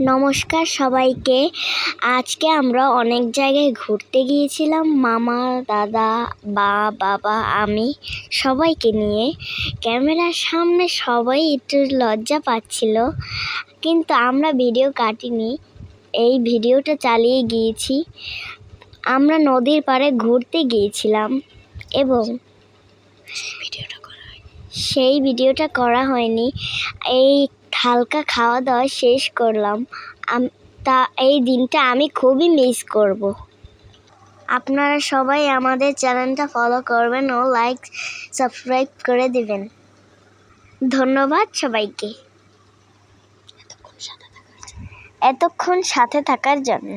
নমস্কার সবাইকে। আজকে আমরা অনেক জায়গায় ঘুরতে গিয়েছিলাম। মামা দাদা বা বাবা আমি সবাইকে নিয়ে। ক্যামেরার সামনে সবাই একটু লজ্জা পাচ্ছিল কিন্তু আমরা ভিডিও কাটিনি। এই ভিডিওটা চালিয়ে গিয়েছি। আমরা নদীর পাড়ে ঘুরতে গিয়েছিলাম এবং সেই ভিডিওটা করা হয়নি। এই হালকা খাওয়া দাওয়া শেষ করলাম। তা এই দিনটা আমি খুবই মিস করব। আপনারা সবাই আমাদের চ্যানেলটা ফলো করবেন ও লাইক সাবস্ক্রাইব করে দিবেন। ধন্যবাদ সবাইকে। এতক্ষণ সাথে থাকার জন্য।